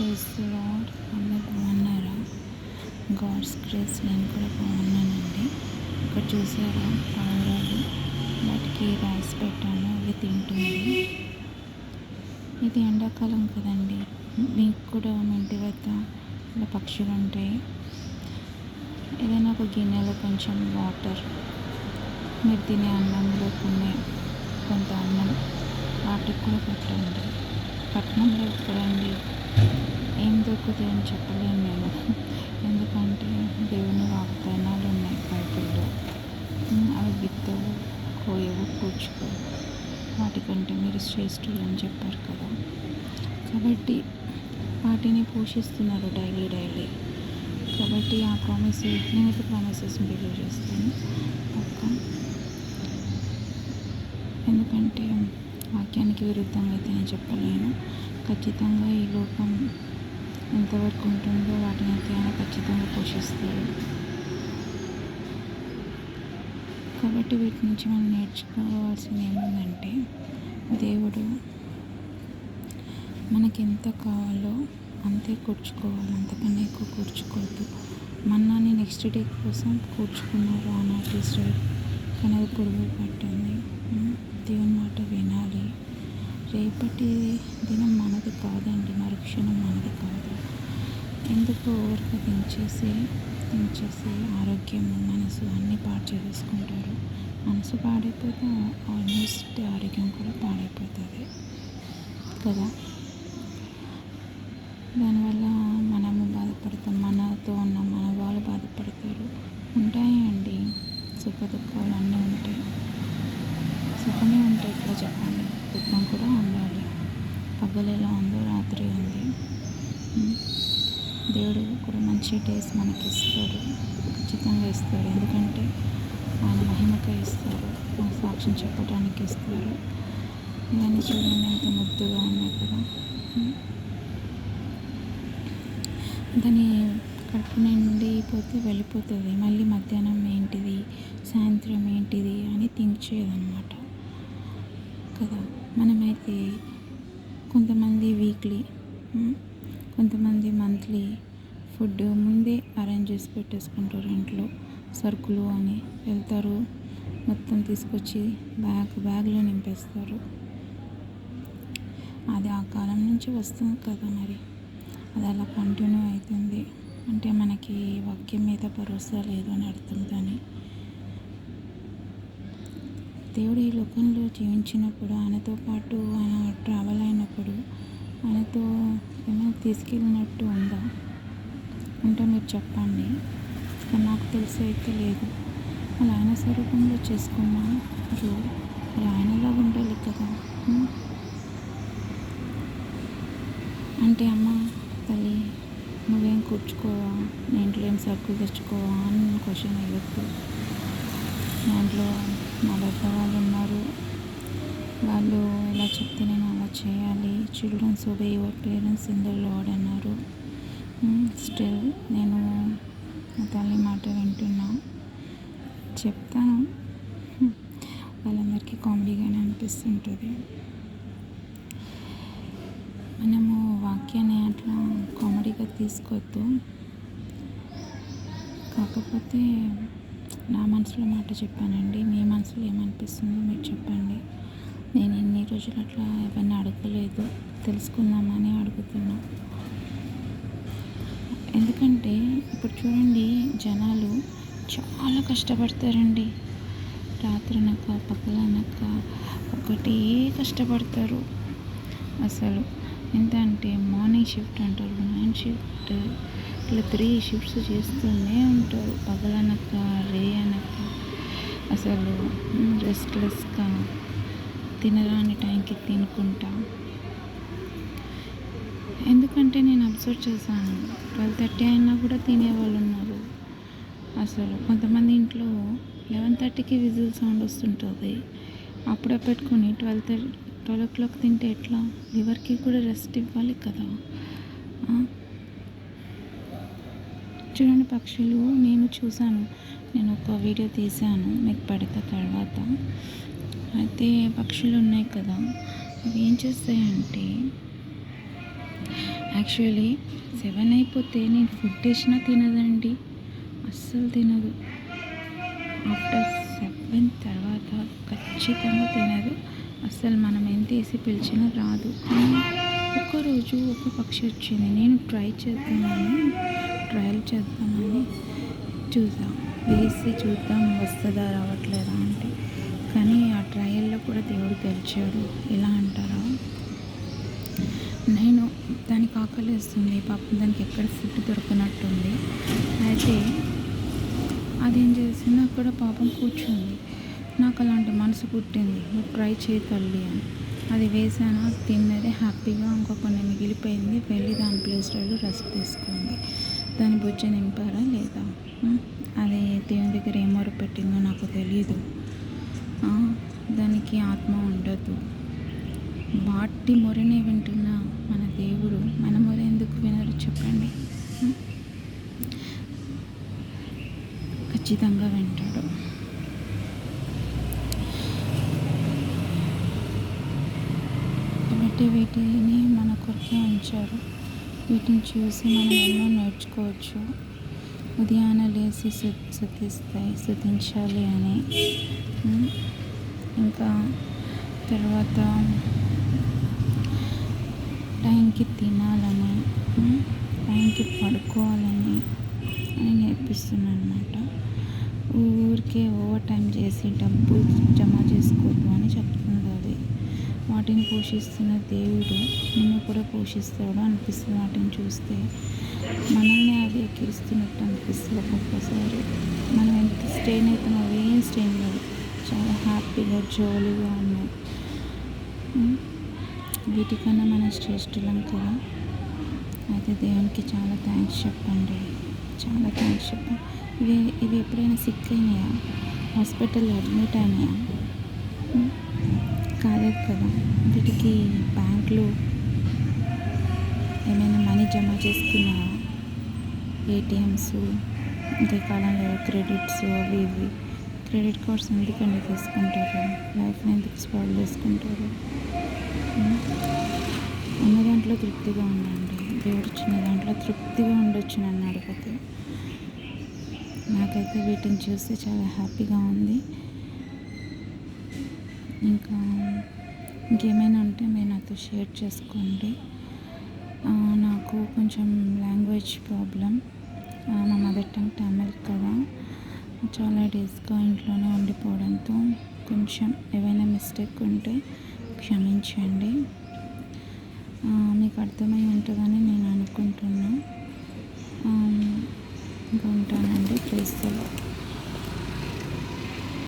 Praise lord అందరు బాగున్నారా? God's grace నేను కూడా బాగున్నానండి. ఇక్కడ చూసారా? పావురాలు వాటికి రైస్ పెట్టాను. అవి తింటుంది. ఇది ఎండాకాలం కదండి. మీకు కూడా మీ ఇంటి వద్ద ఇలా పక్షులు ఉంటాయి ఏదైనా ఒక గిన్నెలో కొంచెం వాటర్. మీరు తినే అన్నంలో కొన్ని కొంత అన్నం వాటికి కూడా పెట్టండి. పట్టణంలో ఎక్కడండి? ఏం దొరుకుతాయి అని చెప్పలేను నేను. ఎందుకంటే దేవుని వాగ్దానాలు ఉన్నాయి బైబిల్లో. అవి విత్తవు కోయవు కూర్చుకోవు. వాటికంటే మీరు శ్రేష్ఠులు అని చెప్పారు కదా. కాబట్టి వాటిని పోషిస్తున్నారు డైలీ డైలీ. కాబట్టి ఆ ప్రామిస్ నేనైతే ప్రామిసెస్ బిలీవ్ చేస్తాను. పక్క ఎందుకంటే వాక్యానికి విరుద్ధంగా అయితే నేను చెప్పలేను. ఖచ్చితంగా ఈ లోకం ఎంతవరకు ఉంటుందో వాటిని అయితే ఆయన ఖచ్చితంగా పోషిస్తాడు కాబట్టి వీటి నుంచి మనం నేర్చుకోవాల్సింది ఏముందంటే దేవుడు మనకి ఎంత కావాలో అంతే కూర్చుకోవాలి. అంతకన్నా ఎక్కువ కూర్చుకోవద్దు. మన్నాని నెక్స్ట్ డే కోసం కూర్చుకున్నారు ఆనాటి కానీ అది పొడుగు పట్టింది. దేవుని మాట వినాలి. రేపటి దినం మనది కాదండి మరుక్షణం మనది కాదు. ఎందుకు ఊరికి దించేసి దించేసి ఆరోగ్యం మనసు అన్నీ పాడు చేసుకుంటారు. మనసు పాడైపోతే ఆల్మోస్ట్ ఆరోగ్యం కూడా పాడైపోతుంది. కదా? దానివల్ల మనము బాధ మనతో ఉన్న మన వాళ్ళు బాధపడతారు ఉంటాయండి సుఖ దుఃఖాలు అన్నీ ఉంటాయి సుఖమే ఉంటాయి ఇట్లా చెప్పండి దుఃఖం కూడా ఉండాలి పగలు ఎలా ఉందో రాత్రి ఉంది ఉమ్. దేవుడు కూడా మంచి డేస్ మనకి ఇస్తాడు. ఖచ్చితంగా ఇస్తాడు. ఎందుకంటే ఆయన మహిమకై ఇస్తారు. మన సాక్ష్యం చెప్పడానికి ఇస్తారు. ఇవన్నీ చూడండి ఎంత ముద్దుగా ఉన్నాయి కదా. దాని కడుపు నిండిపోతే వెళ్ళిపోతుంది. మళ్ళీ మధ్యాహ్నం ఏంటిది? సాయంత్రం ఏంటిది? అని థింక్ చేయదన్నమాట. కదా. మనమైతే కొంతమంది వీక్లీ కొంతమంది మంత్లీ ఫుడ్ ముందే అరేంజ్ చేసి పెట్టేసుకుంటారు ఇంట్లో. సరుకులు అని వెళ్తారు. మొత్తం తీసుకొచ్చి బ్యాగ్ బ్యాగ్లో నింపేస్తారు. అది ఆ కాలం నుంచి వస్తుంది కదా మరి. అది అలా కంటిన్యూ అవుతుంది. అంటే మనకి వాక్యం మీద భరోసా లేదు అని అర్థం కానీ. దేవుడు ఈ లోకంలో జీవించినప్పుడు ఆయనతో పాటు ఆయన ట్రావెల్ అయినప్పుడు ఆయనతో ఏమైనా తీసుకెళ్ళినట్టు ఉందా? అంటే మీరు చెప్పండి. నాకు తెలిసి అయితే లేదు. అలా ఆయన స్వరూపంలో చేసుకున్నాను అలా ఆయనలాగా ఉండాలి కదా. అంటే అమ్మ తల్లి నువ్వేం కూర్చుకోవా? నీ ఇంట్లో ఏం సరుకులు తెచ్చుకోవా? అని క్వశ్చన్ అయ్యొద్దు దాంట్లో ఇంట్లో మా పెద్ద వాళ్ళు ఉన్నారు. వాళ్ళు ఎలా చెప్తే నేను అలా చేయాలి. Children's obey your parents in the lord అన్నారు. స్టిల్ నేను తల్లి మాట వింటున్నా. చెప్తాను. వాళ్ళందరికీ కామెడీగానే అనిపిస్తుంటుంది. మనము వాక్యాన్ని అట్లా కామెడీగా తీసుకోవద్దు. కాకపోతే నా మనసులో మాట చెప్పానండి. మీ మనసులో ఏమనిపిస్తుందో మీరు చెప్పండి. నేను ఎన్ని రోజులు అట్లా ఎవరిని అడగలేదు. తెలుసుకుందామని అడుగుతున్నా. ఎందుకంటే ఇప్పుడు చూడండి జనాలు చాలా కష్టపడతారండి. రాత్రనక పగలనక ఒకటే కష్టపడతారు. అసలు ఎంత అంటే మార్నింగ్ షిఫ్ట్ అంటారు నైన్ షిఫ్ట్ ఇట్లా త్రీ షిఫ్ట్స్ చేస్తూనే ఉంటారు. పగలనక రే అనక అసలు రెస్ట్లెస్గా తినరాని టైంకి తినుకుంటా. ఎందుకంటే నేను అబ్జర్వ్ చేశాను. ట్వెల్వ్ థర్టీ అయినా కూడా తినేవాళ్ళు ఉన్నారు. అసలు కొంతమంది ఇంట్లో లెవెన్ థర్టీకి విజిల్ సౌండ్ వస్తుంటుంది. అప్పుడే పెట్టుకొని twelve thirty twelve o'clock తింటే ఎట్లా? లివర్కి కూడా రెస్ట్ ఇవ్వాలి కదా. చూడండి పక్షులు నేను చూశాను. నేను ఒక వీడియో తీశాను మీకు పడితే తర్వాత. అయితే పక్షులు ఉన్నాయి కదా. అవి ఏం చేస్తాయంటే యాక్చువల్లీ సెవెన్ అయిపోతే నేను ఫుడ్ వేసినా తినదండి. అస్సలు తినదు. ఆఫ్టర్ సెవెన్ తర్వాత ఖచ్చితంగా తినదు. అస్సలు మనం ఎంత వేసి పిలిచినా రాదు. కానీ ఒక్కరోజు ఒక పక్షి వచ్చింది. నేను ట్రై చేద్దామని ట్రయల్ చేద్దామని చూద్దాం వేసి చూద్దాం వస్తుందా రావట్లేదా అంటే. కానీ ఆ ట్రయల్లో కూడా దేవుడు గెలిచాడు ఎలా అంటారా? నేను దానికి ఆకలి వేస్తుంది పాపం దానికి ఎక్కడ ఫుడ్ దొరకనట్టుంది. అయితే అదేం చేసింది అక్కడ పాపం కూర్చుంది. నాకు అలాంటి మనసు పుట్టింది నువ్వు ట్రై చేయి తల్లి అని. అది వేసాను తిన్నదే తిన్నది హ్యాపీగా ఇంకో కొన్ని మిగిలిపోయింది వెళ్ళి దాని ప్లేస్లో రెస్ట్ తీసుకుంది. దాని బుజ్జ నింపారా లేదా? అది దేవుని దగ్గర ఏం పెట్టిందో నాకు తెలియదు దానికి ఆత్మ ఉండదు. వాటి మొరనే వింటున్నాను. మన దేవుడు మన ఎందుకు వినరు చెప్పండి? ఖచ్చితంగా వింటాడు. కాబట్టి వీటిని మన కొరకే ఉంచారు. వీటిని చూసి మనం ఎన్నో నేర్చుకోవచ్చు. ఉదయాన లేచి శు శుద్ధిస్తాయి శుద్ధించాలి అని. ఇంకా తర్వాత టైంకి తినాలని టైంకి పడుకోవాలని అని నేర్పిస్తున్నాను అనమాట ఊరికే ఓవర్ టైం చేసి డబ్బు జమ చేసుకోవద్దు అని చెప్తుంది అది. వాటిని పోషిస్తున్న దేవుడు నిన్ను కూడా పోషిస్తాడు అనిపిస్తుంది వాటిని చూస్తే. మనల్ని అది ఎక్కిస్తున్నట్టు అనిపిస్తుంది ఒక్కొక్కసారి. మనం ఎంత స్ట్రెయిన్ అవుతామో ఏం స్ట్రెయిన్ లేదు చాలా హ్యాపీగా జాలీగా ఉన్నాయి వీటికన్నా మనం శ్రేష్ఠులం కదా. అయితే దేవునికి చాలా థ్యాంక్స్ చెప్పండి. చాలా థ్యాంక్స్ చెప్పండి ఇవి ఇవి ఎప్పుడైనా సిక్ అయినాయా? హాస్పిటల్లో అడ్మిట్ అయినాయా? కాలేదు కదా. వీటికి బ్యాంకులో ఏమైనా మనీ జమ చేసుకున్నాయా ఏటీఎమ్స్ ఇంకా కాలంలో క్రెడిట్స్ అవి ఇవి. క్రెడిట్ కార్డ్స్ ఎందుకండి తీసుకుంటారు? లైఫ్ని ఎందుకు స్పాయిల్ చేసుకుంటారు? ఉన్న దాంట్లో తృప్తిగా ఉండండి. దేవుడు ఇచ్చిన దాంట్లో తృప్తిగా ఉండొచ్చు నన్ను అడిగితే. నాకైతే వీటిని చూస్తే చాలా హ్యాపీగా ఉంది. ఇంకా ఇంకేమైనా ఉంటే మీరు నాతో షేర్ చేసుకోండి. నాకు కొంచెం లాంగ్వేజ్ ప్రాబ్లం. మా మదర్ టంగ్ తమిళ్ కదా. చాలా డేస్గా ఇంట్లోనే ఉండిపోవడంతో కొంచెం ఏవైనా మిస్టేక్ ఉంటే క్షమించండి. మీకు అర్థమై ఉంటుందని నేను అనుకుంటున్నాను ఆ, ఇంకా ఉంటానండి.